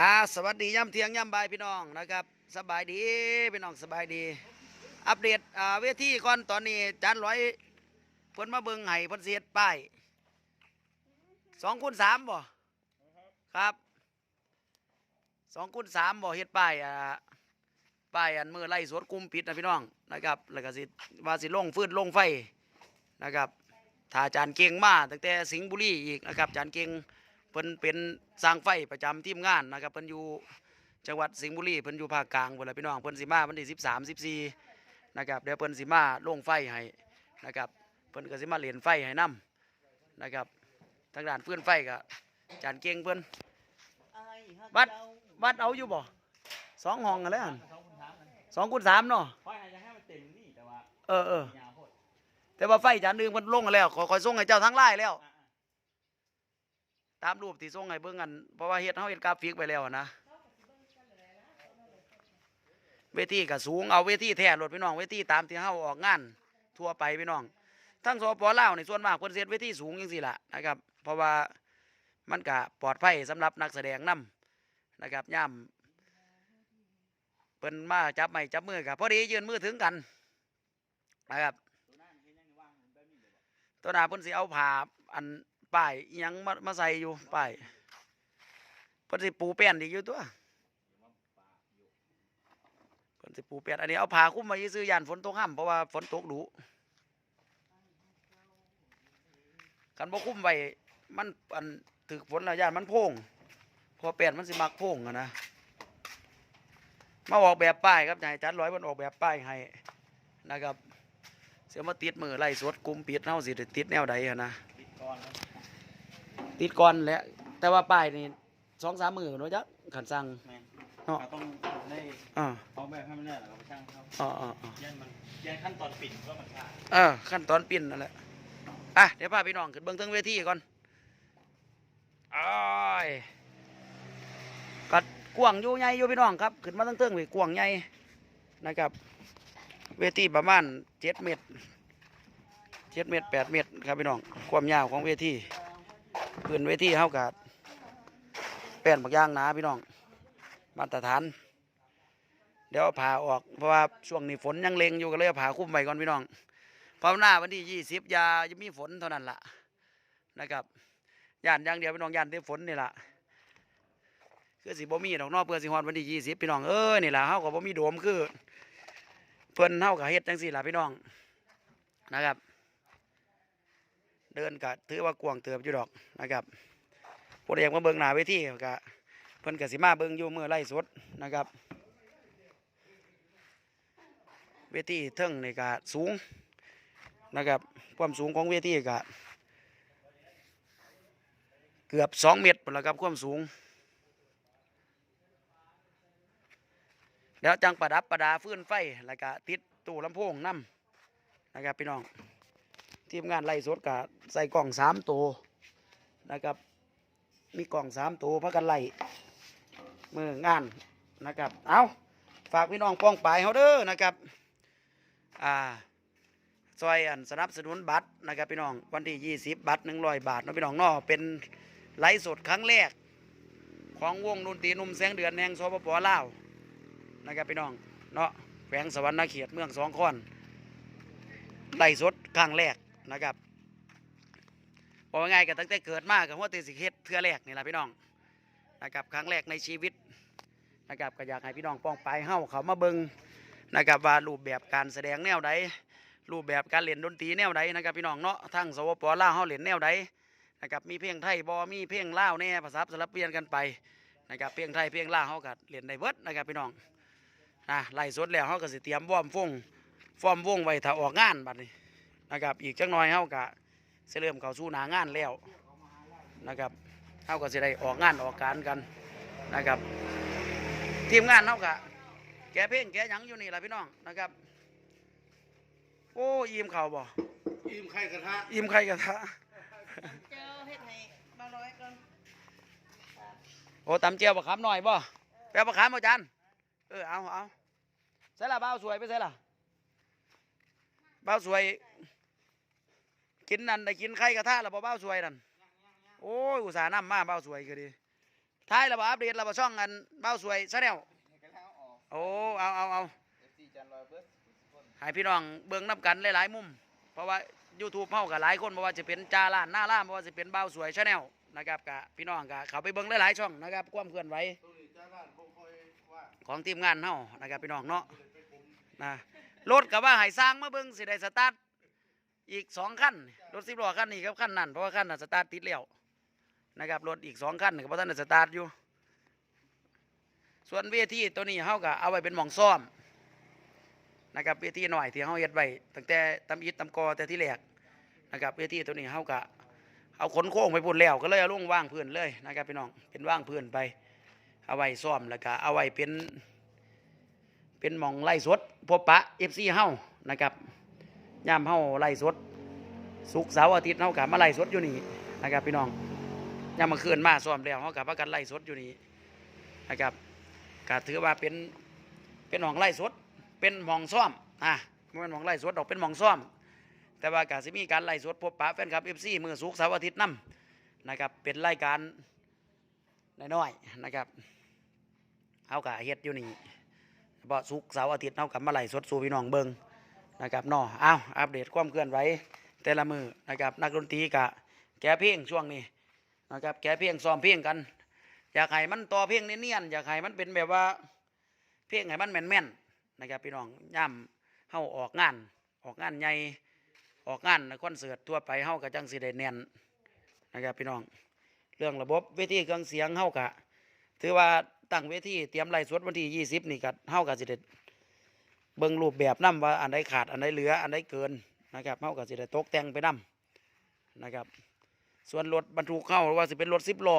อ่าสวัสดีย่ำเทียงย่ำบายพี่น้องนะครับสบายดีพี่น้องสบายดี อัปเดตอ่าเวทีก่อนตอนนี้จานร้อยเพิ่นมาเบิ่งไห้เพิ่นเสียดป้ายสองคูณสามบ่ครับสองคูณสามบ่เฮ็ดป้ายอ่าป้ายอันมือไล่สวดกลุ่มปิดนะพี่น้องนะครับแล้วก็สิว่าสิลงฟืนลงไฟนะครับถ้าจารย์เก่งมาตั้งแต่สิงห์บุรีอีกนะครับจารย์เก่ง พิ่นเป็นสร้างไฟประจำทีมงานนะครับเพิ่นอยู่จังหวัดสิงห์บุรีเพิ่นอยู่ภาคกลางพุ่นล่ะพี่น้องเพิ่นสิมาวันที่13 14นะครับเดี๋ยวเพิ่นสิมาลงไฟให้นะครับเพิ่นก็สิมาเล่นไฟให้นํนะครับทางด้านเพื่อนไฟก็อาจารย์เก่งเพิ่นบัดวัดเอาอยู่บ่สองห้องกันแล้วหั่นสองคูณสามเนาะค่อยให้จะให้มันเต็มนี่แต่ว่าเออเออยาวโพดแต่ว่าไฟจานนึงเพิ่นลงกันแล้วขอคอยส่งให้เจ้าทั้งไลน์แล้วอะ ตามรูปที่ส่งให้เบิ่งกันเพราะว่าเฮ็ดเฮาเฮ็ดกราฟิกไปแล้วนะเวทีก็สูงเอาเวทีแท้รถพี่น้องเวทีตามที่เฮาออกงาน ทั่วไปพี่น้อง ทั้งสปลาวในส่วนมากเพิ่นเฮ็ดเวทีสูงจังซี่ล่ะนะครับ เพราะว่ามันก็ปลอดภัยสำหรับนักแสดงนํนะครับย่าเพิ่นมาจับไม้จับมือกับพอดียืนมือถึงกันนะครับตัวหนางแบบนี้เลยบ่ตัวหน้าเพิ่นสิเอาผ้าอัน ป้ายยังมามาใส่อยู่ป้ายเพิ่นสิปูแป้นอีกอยู่ตัวเพิ่นสิปูแป้นอันนี้เอาผ้าคลุมไว้ซื่อยานฝนตกห้ำเพราะว่าฝนตกดุคันบ่คลุมไว้มันอันถึกฝนแล้วยานมันโพงพอแป้นมันสิมักโพงอะนะมาออกแบบป้ายครับนายจัดร้อยเพิ่นออกแบบป้ายให้นะครับ เสียมาติดมือไล่สดกลุ่มปิดเฮาสิติดแนวใดหั่นะปิดก่อนนะ ติดก่อนแหละแต่ว่าป้ายนี่สองสามมือเนาะจ๊ะขันสั่ง แม่นเนาะ เราต้องได้อ่าเอาแบบให้มันได้แล้วก็ไปช่างเขาอ่าอ่าอ่า ยันมันยันขั้นตอนปิดก็มันขาดเออขั้นตอนปิ้นนั่นแหละ อะ เดี๋ยวพาพี่น้องขึ้นเบื้องเทิงเวทีก่อนอ้ายกัดกวางอยู่ใหญ่อยู่พี่น้องครับ ขึ้นมาตั้งเทิงๆไปกวางใหญ่นะครับ เวทีประมาณเจ็ดเมตรเจ็ดเมตรแปดเมตรครับพี่น้อง ความยาวของเวที พื้นเวทีเท่ากับแป้นบักย่างหนาพี่น้อง มาตรฐาน เดี๋ยวผ่าออกเพราะว่าช่วงนี้ฝนยังเลงอยู่ก็เลยผ่าคุ้มไว้ก่อนพี่น้องภาวนาวันที่ยี่สิบยาจะมีฝนเท่านั้นล่ะนะครับย่านอย่างเดียวพี่น้องย่านที่ฝนนี่ล่ะคือสิบ่มีดอกนอกเพื่อสิฮอดวันที่ยี่สิบพี่น้องเอ้ยนี่ล่ะเฮาก็บ่มีโดมคือ เพิ่นเฮาก็เฮ็ดจังซี่ล่ะพี่น้องนะครับ เดินก็ถือว่ากวางเติบอยู่ดอกนะครับผู้ใดอยากมาเบิงหน้าเวทีก็เพิ่นก็สิมาเบิงอยู่มื้อไล่สดนะครับเวทีเทิงนี่ก็สูงนะครับ ความสูงของเวทีก็เกือบสองเมตรพุ่นละครับความสูง แล้วจังประดับประดาฟื้นไฟแล้วก็ติดตู้ลำโพงนํนะครับพี่น้อง ทีมงานไล่สดก็ใส่กล่องสามตัวนะครับ มีกล่องสามตัวพักกันไล่มืองานนะครับ เอาฝากพี่น้องป้องปลายเขาเด้อนะครับ อ่าซอยอันสนับสนุนบัตรนะครับพี่น้องวันที่ 20 บัตร 100 บาทนะพี่น้องเนาะเป็นไลฟ์สดครั้งแรก ของวงดนตรีนุ่มแสงเดือนแห่งสปปลาวนะครับพี่น้องเนาะแขวงสวรรณเขตเมืองสองคอนไลฟ์สดครั้งแรก นะครับบอกว่าไงกันตั้งแต่เกิดมากับว่าตีสิเฮ็ดเทือแรกนี่แหละพี่น้องนะครับครั้งแรกในชีวิตนะครับก็อยากให้พี่น้องป้องไปเฮ้าเขามาเบิงนะครับว่ารูปแบบการแสดงแนวใดรูปแบบการเล่นดนตรีแนวใดนะครับพี่น้องเนาะทั้งสวปลาเฮาเล่นแนวใดนะครับมีเพลงไทยบอมีเพลงล่าวแน่ภาษาสลับเปลี่ยนกันไปนะครับเพลงไทยเพลงล่าวเฮาก็เล่นได้เบิดนะครับพี่น้องนะไล่สดแล้วเฮาก็สิเตรียมวอร์มฟงฟอร์มวงไว้ถ้าออกงานบัดนี้ นะครับ อีกจักหน่อยเฮาก็สิเริ่มเข้าสู่หน้างานแล้วนะครับเฮาก็สิได้ออกงานออกการกันนะครับ ทีมงานเฮาก็แกเพลงแกหยังอยู่นี่ล่ะพี่น้องนะครับ โอ้อิ่มข่าวบ่อิ่มไข่กระทะอิ่มไข่กระทะเจอเฮ็ดให้บ่ร้อยก่อนโอ้ตำเจียวบักขามหน่อยบ่แปลบักขามบ่จานเออเอาเอาใส่ละบ้าวสวยไปใส่ละบ้าวสวย กินนั่นได้กินไข่กระทะแล้วบ่บ้าวสวยนั่นโอ้ยอุตส่าห์นำมาบ้าวสวยก็ดีท้ายแล้วบ่อัปเดตแล้วบ่ช่องอันเบ้าสวยชาแนลกำลังเอาออกโอ้เอาเอาเอาเอฟซีจันลอยเบิร์ดคนให้พี่น้องเบิ่งนํกันหลายๆมุม เพราะว่า YouTube เฮาก็หลายคนบ่ว่าจะเป็นจาล้านหน้าล้านบ่ว่าจะเป็นเบ้าสวยชาแนลนะครับก็พี่น้องก็เข้าไปเบิ่งหลายๆช่องนะครับความเคลื่อนไหวตัวนี้จ้าล้านบ่ค่อยว่าของทีมงานเฮานะครับพี่น้องเนาะนะรถก็ว่าให้สร้างมาเบิ่งสิได้สตาร์ท อีกสองคันรถสิบล้อคันนี้กับคันนั้นเพราะว่าคันน่ะสตาร์ทติดแล้วนะครับรถอีกสองคันก็บ่ทันสตาร์ทอยู่ ส่วนเวทีตัวนี้เฮาก็เอาไว้เป็นหม่องซ่อมนะครับเวทีหน่อยที่เฮาเฮ็ดไว้ตั้งแต่ตำอิฐตำกอแต่ที่แรกนะครับเวทีตัวนี้เฮาก็เอาขนโค้งไปพุ่นแล้วก็เลยเอาลงว่างพื้นเลยนะครับพี่น้องเป็นว่างพื้นไป เอาไว้ซ่อมแล้วก็เอาไว้เป็น เป็นหม่องไล่สดพบปะเอฟซีเฮานะครับ ยามเฮาไล่สดสุกเสาร์อาทิตย์เฮากับมาไล่สดอยู่นี่นะครับพี่น้องยามมาคืนมาซ้อมแล้วเฮากับพากันไล่สดอยู่นี่นะครับก็ถือว่าเป็นเป็นหมองไล่สด เป็นหมองซ่อมอะบ่แมันหมองไล่สดดอกเป็นหมองซ่อม แต่ว่าก็สิมีการไล่สดพบปะแฟนคลับเอฟซีมือสุกเสาร์อาทิตย์นํนะครับเป็นรายการน้อยๆนะครับเฮาก็เฮ็ดอยู่นี่เฉพาะสุกเสาร์อาทิตย์เท่ากับมาไลฟ์สดสู่พี่น้องเบิง นะครับเนาะอ้าวอัปเดตความเคลื่อนไหวแต่ละมือนะครับนักดนตรีกะแก้เพลงช่วงนี้นะครับแก้เพลงซ้อมเพลงกันอยากให้มันต่อเพลงเนียนๆอยากให้มันเป็นแบบว่าเพลงให้มันแม่นๆนะครับพี่น้องย่ำเฮาออกงานออกงานใหญ่ออกงานคอนเสิร์ตทั่วไปเฮาก็จังสิได้แน่นนะครับพี่น้องเรื่องระบบเวทีเครื่องเสียงเฮากะถือว่าตั้งเวทีเตรียมไล่สวดวันที่ยี่สิบนี่ก็เฮากับสิเด็ เบิ่งรูปแบบนํว่าอันใดขาดอันใดเหลืออันใดเกินนะครับเฮากับสิเด็ตกแต่งไปนํนะครับ ส่วนรถบรรทุกเข้าว่าสิเป็นรถสิบล้อ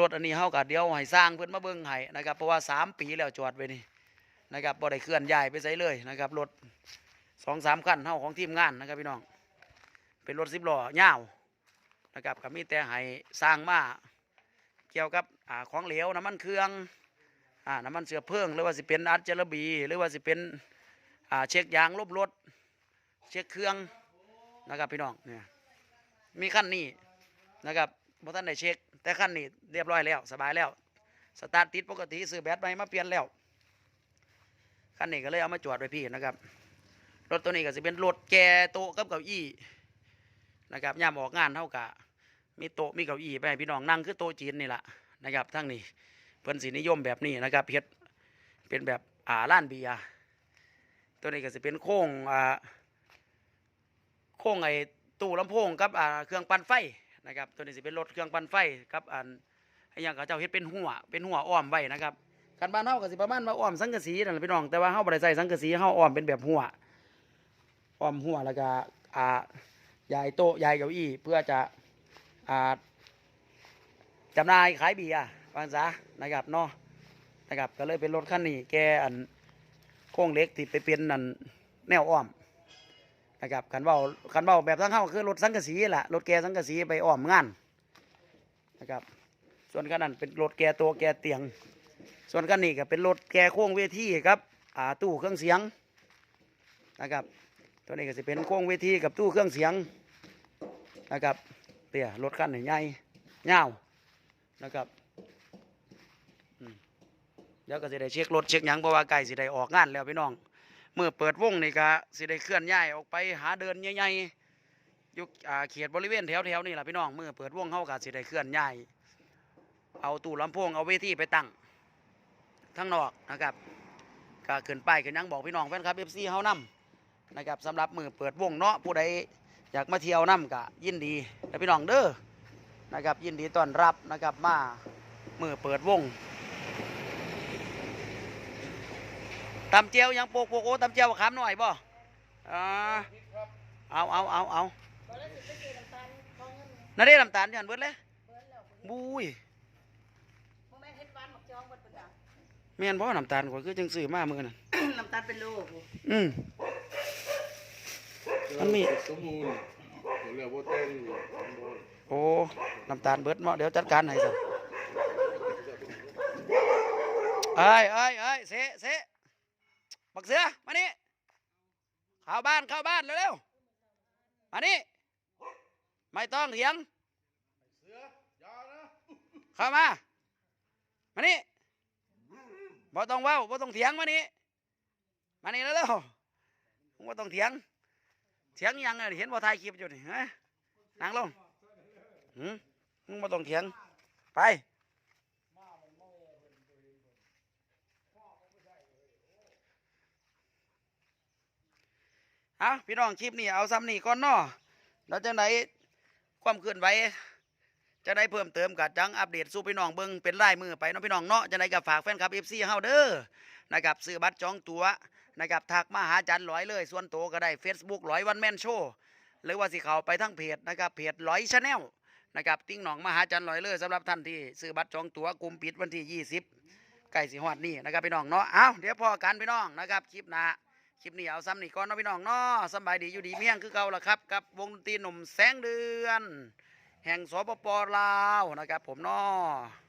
รถอันนี้เฮากับเดียวให้สร้างเพิ่นมาเบิ่งให้นะครับเพราะว่าสามปีแล้วจอดไว้นี่นะครับบ่ได้เคลื่อนย้ายไปไสเลยนะครับรถสองสามคันเฮาของทีมงานนะครับพี่น้อง เป็นรถสิบล้อยาวนะครับก็มีแต่ให้สร้างมาเกี่ยวกับอของเหลวน้ำมันเครื่อง อ่าน้ำมันเสือเพลิงหรือว่าสิเป็นอัดเจลบีหรือว่าสิเป็นอ่าเช็คยางลบรถเช็คเครื่องนะครับพี่น้องเนี่ยมีขั้นนี้นะครับบ่ท่านได้เช็ค แต่ขั้นนี้เรียบร้อยแล้วสบายแล้วสตาร์ทติดปกติซื้อแบตใหม่มาเปลี่ยนแล้วขั้นนี้ก็เลยเอามาจอดไว้พี่นะครับรถตัวนี้ก็จะเป็นรถแกโต๊ะกับเก้าอี้นะครับย่ามออกงานเท่ากับมีโต๊ะมีเก้าอี้ไปพี่น้องนั่งคือโต๊ะจีนนี่แหละนะครับทั้งนี้ พิ่นสีนิยมแบบนี้นะครับเฮ็ดเป็นแบบอ่าล้านเบียร์ตัวนี้ก็จะเป็นโค้งอ่าโค้งไอ้ตู้ลำโพงกับอ่าเครื่องปั่นไฟนะครับตัวนี้จะเป็นรถเครื่องปั่นไฟกับอันไอ้ยังเขาเจ้าเฮ็ดเป็นหัวเป็นหัวอ้อมไว้นะครับคันบ้านเฮาก็สิประมาณว่าอ้อมสังกะสีนั่นแหละพี่น้องแต่ว่าเฮาบ่ได้ใส่สังกะสีเฮาอ้อมเป็นแบบหัวอ้อมหัวแล้วก็อ่ายายโต๊ะยายเก้าอี้เพื่อจะอ่าจำหน่ายขายเบียร์ วาจันซะนะครับเนาะนะครับก็เลยเป็นรถคันนี้แกอันโค้งเล็กที่ไปเป็นอันแนวอ้อมนะครับคันเบาคันเบาแบบทั้งเข้าคือรถสังกะสีแหละรถแกสังกะสีไปอ้อมงานนะครับส่วนคันนั้นเป็นรถแกตัวแกเตียง ส่วนคันนี้ก็เป็นรถแกโค้งเวทีครับอ่าตู้เครื่องเสียงนะครับตัวนี้ก็จะเป็นโค้งเวทีกับตู้เครื่องเสียงนะครับเตี้ยรถคันใหญ่ยาวนะครับ เดี๋ยวก็สิได้เช็ครถเช็คหยังเพราะว่าไก่สิได้ออกงานแล้วพี่น้องเมื่อเปิดวงนี่ก็สิได้เคลื่อนย้ายออกไปหาเดินใหญ่ๆอยู่อ่าเขตบริเวณแถวๆนี่แหละพี่น้องเมื่อเปิดวงเข้าก็สิได้เคลื่อนย้ายเอาตู้ลำโพงเอาเวทีไปตั้งทั้งนอกนะครับก็ขึ้นไปขึ้นยังบอกพี่น้องแฟนคลับเอฟซีเฮานำนะครับสำหรับมือเปิดวงเนาะผู้ใดอยากมาเที่ยวน้ำกะยินดีและพี่น้องเด้อนะครับยินดีต้อนรับนะครับมามือเปิดวง ตำเจียวยังโปกโปกโอ้ตำเจียวขามหน่อยบ่อ่าเอาเอาเอาเอาบ่ได้สิไปซื้อน้ำตาลของเงินนาได้น้ำตาลยันเบิดเลยเบิดแล้วบุ้ยบ่แม่นเฮ็ดหวานหมักจองเบิดเป็นจังแม่นบ่น้ำตาลกว่าคือจังซื้อมามื้อนั้นน้ำตาลเป็นโลกูอืมมันมีสมมูลผมเรียกว่าเต้นอยู่ข้างบนโอ้น้ำตาลเบิดเนาะเดี๋ยวจัดการให้ซะเอ้ยเอ้ยเอ้ยเสะเสะ บักเสือมานี่เข้าบ้านเข้าบ้านเร็วๆมานี่ไม่ต้องเถียงเสือยานะเข้ามามานี่บ่ต้องเว้าบ่ต้องเถียงมานี่มานี่แล้วเร็วมึงบ่ต้องเถียงเถียงหยังอะเห็นบ่ถ่ายคลิปอยู่นี่ฮะนั่งลงหืมมึงบ่ต้องเถียงไป เอาพี่น้องคลิปนี้เอาซ้ำนี่ก่อนเนาะแล้วจังไดความเคลื่อนไหวจะได้เพิ่มเติมกับจังอัปเดตสู่พี่น้องเบิ่งเป็นลายมือไปเนาะพี่น้องเนาะจังไดก็ฝากแฟนคลับ FC เฮาเด้อนะครับซื้อบัตรจองตั๋วนะครับทักมาหาจันร้อยเลย ส่วนตัวก็ได้ Facebook ร้อยวันแมนโชว์หรือว่าสิเขาไปทั้งเพจนะครับเพจร้อยชาแนลนะครับติ้งหนองมหาจันร้อยเลยสำหรับท่านที่ซื้อบัตรจองตั๋วกลุ่มปิดวันที่ 20 ใกล้สิฮอดนี่นะครับพี่น้องเนาะเอาเดี๋ยวพอกันพี่น้องนะครับคลิปหน้า คลิปนี้เอาซ้ำนี่ก่อนเนาะพี่น้องเนาะสบายดีอยู่ดีเมี่ยงคือเก่าละครับ กับวงดนตรีหนุ่มแสงเดือน แห่งสปปลาวนะครับผมเนาะ